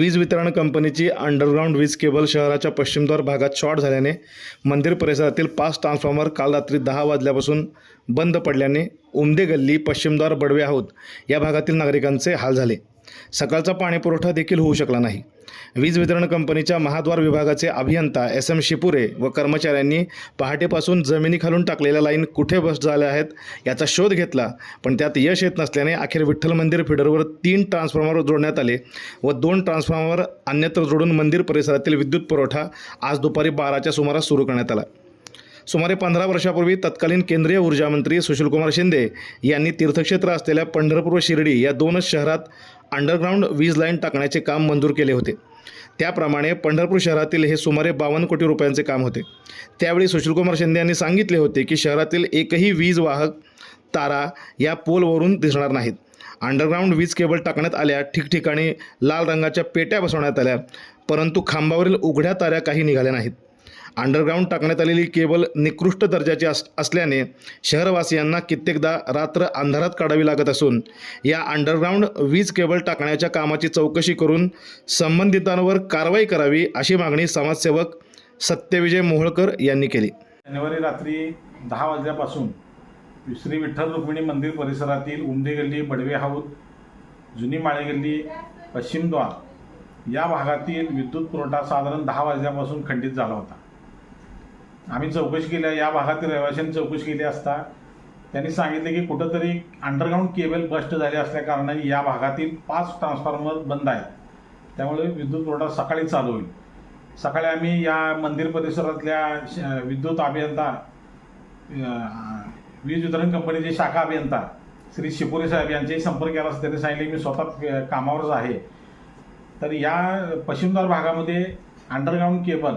वीज वितरण कंपनीची अंडरग्राऊंड वीज केबल शहराच्या पश्चिमद्वार भागात शॉर्ट झाल्याने मंदिर परिसरातील पाच ट्रान्सफॉर्मर काल रात्री दहा वाजल्यापासून बंद पडल्याने उमदे गल्ली पश्चिमद्वार बडवे आहोत या भागातील नागरिकांचे हाल झाले. सकाळचा पाणीपुरवठा देखील होऊ शकला नाही. वीज वितरण कंपनीच्या महाद्वार विभागाचे अभियंता एस एम शिपुरे व कर्मचाऱ्यांनी पहाटेपासून जमिनीखालून टाकलेल्या लाईन कुठे बस झाल्या आहेत याचा शोध घेतला पण त्यात यश येत नसल्याने अखेर विठ्ठल मंदिर फिडरवर तीन ट्रान्सफॉर्मर जोडण्यात आले व दोन ट्रान्सफॉर्मर अन्यत्र जोडून मंदिर परिसरातील विद्युत पुरवठा आज दुपारी बाराच्या सुमारास सुरू करण्यात आला. सुमारे पंधरा वर्षापूर्वी तत्कालीन केंद्रीय ऊर्जामंत्री सुशीलकुमार शिंदे यांनी तीर्थक्षेत्र असलेल्या पंढरपूर शिर्डी या दोनच शहरात अंडरग्राऊंड वीज लाईन टाकण्याचे काम मंजूर केले होते. त्याप्रमाणे पंढरपूर शहरातील हे सुमारे बावन्न कोटी रुपयांचे काम होते. त्यावेळी सुशीलकुमार शिंदे यांनी सांगितले होते की शहरातील एकही वीज वाहक तारा या पोलवरून दिसणार नाहीत. अंडरग्राऊंड वीज केबल टाकण्यात आल्या ठिकठिकाणी लाल रंगाच्या पेट्या बसवण्यात आल्या परंतु खांबावरील उघड्या ताऱ्या काही निघाल्या नाहीत. अंडरग्राऊंड टाकण्यात आलेली केबल निकृष्ट दर्जाची अस असल्याने शहरवासियांना कित्येकदा रात्र अंधारात काढावी लागत असून या अंडरग्राऊंड वीज केबल टाकण्याच्या कामाची चौकशी करून संबंधितांवर कारवाई करावी अशी मागणी समाजसेवक सत्यविजय मोहोळकर यांनी केली. शनिवारी रात्री दहा वाजल्यापासून श्री विठ्ठल रुक्मिणी मंदिर परिसरातील उमदे गल्ली बडवे हाऊस जुनी माळेगल्ली पश्चिमद्वार या भागातील विद्युत पुरवठा साधारण दहा वाजल्यापासून खंडित झाला होता. आम्ही चौकशी केल्या या भागातील रहिवाशांनी चौकशी केली असता त्यांनी सांगितले की कुठंतरी अंडरग्राऊंड केबल बस्ट झाले असल्याकारणाने या भागातील पाच ट्रान्सफॉर्मर बंद आहेत. त्यामुळे विद्युत पुरवठा सकाळी चालू होईल. सकाळी आम्ही या मंदिर परिसरातल्या श- विद्युत अभियंता वीज वितरण कंपनीचे शाखा अभियंता श्री शिपुरे साहेब यांच्याही संपर्क केला असता. त्यांनी सांगितले की मी स्वतः कामावरच आहे. तर या पश्चिमदार भागामध्ये अंडरग्राऊंड केबल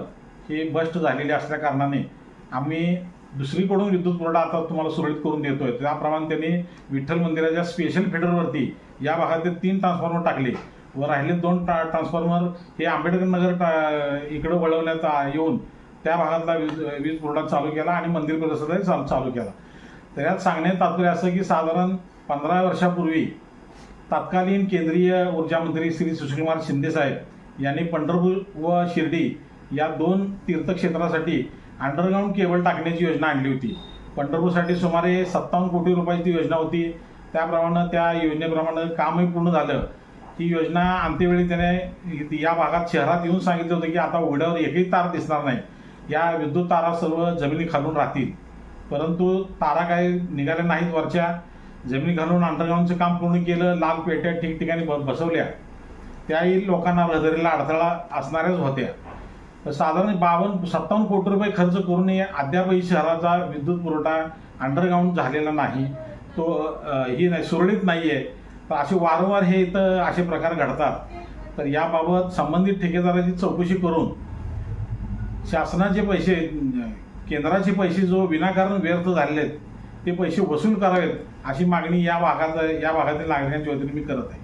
ही बस्ट झालेली असल्या कारणाने आम्ही दुसरीकडून विद्युत पुरवठा आता तुम्हाला सुरळीत करून देतोय. त्याप्रमाणे त्यांनी विठ्ठल मंदिराच्या स्पेशल फिडरवरती या भागातील तीन ट्रान्सफॉर्मर टाकले व राहिले दोन ट्रा ट्रान्सफॉर्मर हे आंबेडकर नगर टा- इकडं वळवण्यात आ- येऊन त्या भागातला वीज वीज पुरवठा चालू केला आणि मंदिर परिसरातही चालू चालू केला. तर यात सांगण्यात तात्पर्य असं की साधारण पंधरा वर्षापूर्वी तत्कालीन केंद्रीय ऊर्जा मंत्री श्री सुशीलकुमार शिंदे साहेब यांनी पंढरपूर व शिर्डी या दोन तीर्थक्षेत्रासाठी अंडरग्राऊंड केबल टाकण्याची योजना आणली होती. पंढरपूरसाठी सुमारे सत्तावन्न कोटी रुपयाची ती योजना होती. त्याप्रमाणे त्या योजनेप्रमाणे कामही पूर्ण झालं. ती योजना अंत्यवेळी त्याने या भागात शहरात येऊन सांगितलं होतं की आता उघड्यावर एकही तार दिसणार नाही. या विद्युत तारा सर्व जमिनी खालून राहतील. परंतु तारा काही निघाल्या नाहीत वरच्या. जमिनी घालून अंडरग्राऊंडचं काम पूर्ण केलं लाल पेट्या ठिकठिकाणी ब- बसवल्या. त्याही लोकांना रहदारीला अडथळा असणाऱ्याच होत्या. साधारण बावन्न सत्तावन्न कोटी रुपये खर्च करूनही अद्यापही शहराचा विद्युत पुरवठा अंडरग्राऊंड झालेला नाही. तो ही नाही सुरळीत नाही आहे तर असे वारंवार हे इथं असे प्रकार घडतात. तर याबाबत संबंधित ठेकेदाराची चौकशी करून शासनाचे पैसे केंद्राचे पैसे जो विनाकारण व्यर्थ झालेले आहेत ते पैसे वसूल करावेत अशी मागणी या भागात या भागातील नागरिकांच्या वतीने मी करत आहे.